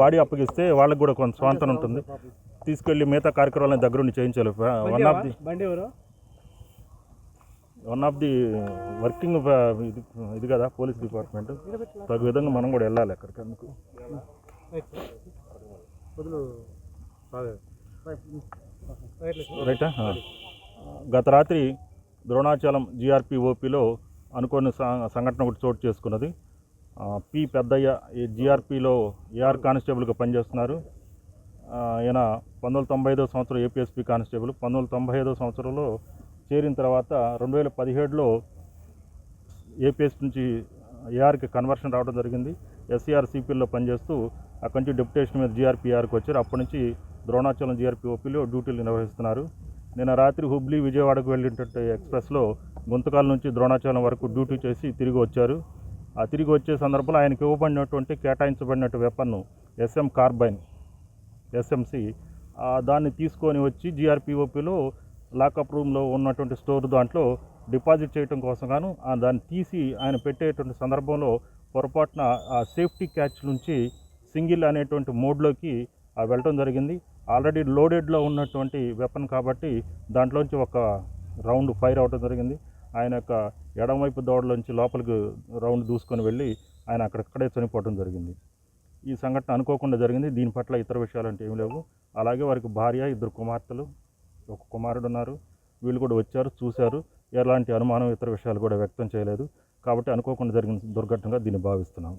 Body అప్పగిస్తే వాళ్ళకి కూడా కొంత స్వాంతన ఉంటుంది. తీసుకెళ్ళి మిగతా కార్యక్రమాలను దగ్గరుండి చేయించాలి. One of the one of the working ఇది ఇది కదా పోలీస్ డిపార్ట్మెంట్ తగు విధంగా మనం కూడా వెళ్ళాలి అక్కడికి అందుకు. రైటా. గత రాత్రి ద్రోణాచలం జిఆర్పి ఓపీలో అనుకోని సంఘటన ఒకటి చోటు చేసుకున్నది. పి పెద్దయ్య ఈ జిఆర్పిలో ఏఆర్ కానిస్టేబుల్గా పనిచేస్తున్నారు. ఈయన పంతొమ్మిది వందల తొంభై ఐదో సంవత్సరం ఏపీఎస్పీ కానిస్టేబుల్. పంతొమ్మిది వందల తొంభై ఐదో సంవత్సరంలో చేరిన తర్వాత రెండు వేల పదిహేడులో ఏపీఎస్ నుంచి ఏఆర్కి కన్వర్షన్ రావడం జరిగింది. ఎస్సీఆర్ సిపిఎల్లో పనిచేస్తూ అక్కడి నుంచి డెప్యుటేషన్ మీద జీఆర్పీఆర్కి వచ్చారు. అప్పటి నుంచి ద్రోణాచలం జీఆర్పీ ఓపీలో డ్యూటీలు నిర్వహిస్తున్నారు. నిన్న రాత్రి హుబ్లీ విజయవాడకు వెళ్ళినటువంటి ఎక్స్ప్రెస్లో గుంతకాల నుంచి ద్రోణాచలం వరకు డ్యూటీ చేసి తిరిగి వచ్చారు. ఆ తిరిగి వచ్చే సందర్భంలో ఆయనకి ఇవ్వబడినటువంటి కేటాయించబడినట్టు వెపన్ను ఎస్ఎం కార్బైన్ ఎస్ఎంసి దాన్ని తీసుకొని వచ్చి జీఆర్పిఓపిలో లాకప్ రూమ్లో ఉన్నటువంటి స్టోర్ దాంట్లో డిపాజిట్ చేయడం కోసం గాను ఆ దాన్ని తీసి ఆయన పెట్టేటువంటి సందర్భంలో పొరపాటున ఆ సేఫ్టీ క్యాచ్ నుంచి సింగిల్ అనేటువంటి మోడ్లోకి వెళ్ళడం జరిగింది. ఆల్రెడీ లోడెడ్లో ఉన్నటువంటి వెపన్ కాబట్టి దాంట్లోంచి ఒక రౌండ్ ఫైర్ అవడం జరిగింది. ఆయన యొక్క ఎడమవైపు దోడలోంచి లోపలికి రౌండ్ దూసుకొని వెళ్ళి ఆయన అక్కడక్కడే చనిపోవడం జరిగింది. ఈ సంఘటన అనుకోకుండా జరిగింది. దీని పట్ల ఇతర విషయాలు అంటే ఏమి లేవు. అలాగే వారికి భార్య ఇద్దరు కుమార్తెలు ఒక కుమారుడు ఉన్నారు. వీళ్ళు కూడా వచ్చారు చూశారు. ఎలాంటి అనుమానం ఇతర విషయాలు కూడా వ్యక్తం చేయలేదు. కాబట్టి అనుకోకుండా జరిగిన దుర్ఘటనగా దీన్ని భావిస్తున్నాము